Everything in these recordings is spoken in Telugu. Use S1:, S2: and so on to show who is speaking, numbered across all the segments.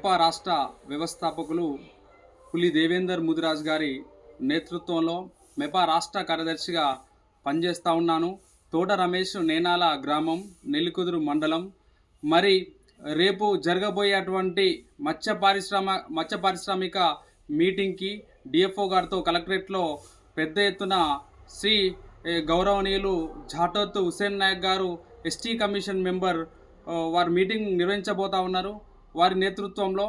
S1: మెపా రాష్ట్ర వ్యవస్థాపకులు పులి దేవేందర్ ముదిరాజ్ గారి నేతృత్వంలో మెపా రాష్ట్ర కార్యదర్శిగా పనిచేస్తూ ఉన్నాను. తోట రమేష్ నేనాల గ్రామం నెల్లికుదురు మండలం. మరి రేపు జరగబోయేటువంటి మత్స్య పారిశ్రామ మత్స్య పారిశ్రామిక మీటింగ్కి డిఎఫ్ఓ గారితో కలెక్టరేట్లో పెద్ద ఎత్తున శ్రీ గౌరవనీయులు జాటోత్ హుసేన్ నాయక్ గారు ఎస్టీ కమిషన్ మెంబర్ వారు మీటింగ్ నిర్వహించబోతా ఉన్నారు. వారి నేతృత్వంలో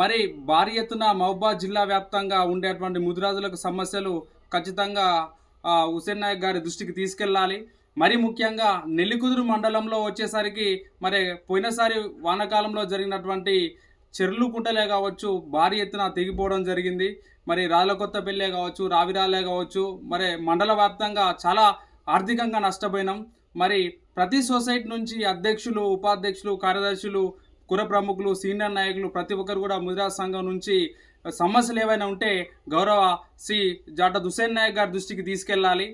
S1: మరి భారీ ఎత్తున మహబాద్ జిల్లా వ్యాప్తంగా ఉండేటువంటి ముదిరాజులకు సమస్యలు ఖచ్చితంగా హుసేన్ నాయక్ గారి దృష్టికి తీసుకెళ్ళాలి. మరి ముఖ్యంగా నెల్లికుదురు మండలంలో వచ్చేసరికి మరి పోయినసారి వానకాలంలో జరిగినటువంటి చెర్లు కుంటలే కావచ్చు భారీ ఎత్తున తెగిపోవడం జరిగింది. మరి రాళ్ళకొత్తపల్లె కావచ్చు రావిరాలే కావచ్చు మరి మండల వ్యాప్తంగా చాలా ఆర్థికంగా నష్టపోయినాం. మరి ప్రతి సొసైటీ నుంచి అధ్యక్షులు ఉపాధ్యక్షులు కార్యదర్శులు కుర ప్రముఖులు సీనియర్ నాయకులు ప్రతి ఒక్కరు కూడా ముదిరాజ్ సంఘం నుంచి సమస్యలు ఏవైనా ఉంటే గౌరవ శ్రీ జాట దుసేన్ నాయక్ గారి దృష్టికి తీసుకెళ్ళాలి.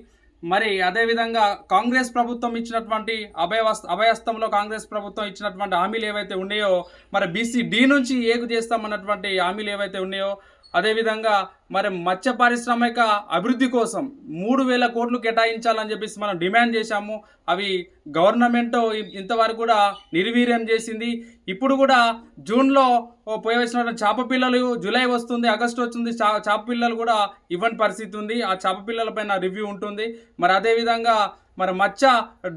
S1: మరి అదేవిధంగా కాంగ్రెస్ ప్రభుత్వం ఇచ్చినటువంటి అభయవస్ అభయస్తంలో కాంగ్రెస్ ప్రభుత్వం ఇచ్చినటువంటి హామీలు ఏవైతే ఉన్నాయో మరి బీసీ డి నుంచి ఏగు చేస్తామన్నటువంటి హామీలు ఏవైతే ఉన్నాయో అదేవిధంగా మరి మత్స్య పారిశ్రామిక అభివృద్ధి కోసం మూడు వేల కోట్లు కేటాయించాలని చెప్పేసి మనం డిమాండ్ చేశాము. అవి గవర్నమెంట్ ఇంతవరకు కూడా నిర్వీర్యం చేసింది. ఇప్పుడు కూడా జూన్లో ఓ పోయవలసిన చేప పిల్లలు జూలై వస్తుంది ఆగస్టు వస్తుంది. చా చేప పిల్లలు కూడా ఇవ్వని పరిస్థితి ఉంది. ఆ చేప పిల్లల పైన రివ్యూ ఉంటుంది. మరి అదేవిధంగా మరి మత్స్య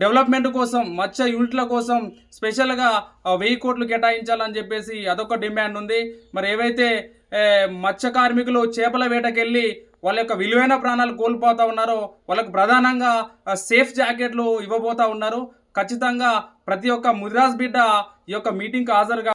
S1: డెవలప్మెంట్ కోసం మత్స్య యూనిట్ల కోసం స్పెషల్గా వెయ్యి కోట్లు కేటాయించాలని చెప్పేసి అదొక డిమాండ్ ఉంది. మరి ఏవైతే మత్స్య కార్మికులు చేపల వేటకెళ్ళి వాళ్ళ యొక్క విలువైన ప్రాణాలు కోల్పోతూ ఉన్నారో వాళ్ళకు ప్రధానంగా సేఫ్ జాకెట్లు ఇవ్వబోతా ఉన్నారు. ఖచ్చితంగా ప్రతి ఒక్క ముదిరాజ్ బిడ్డ ఈ యొక్క మీటింగ్కి హాజరుగా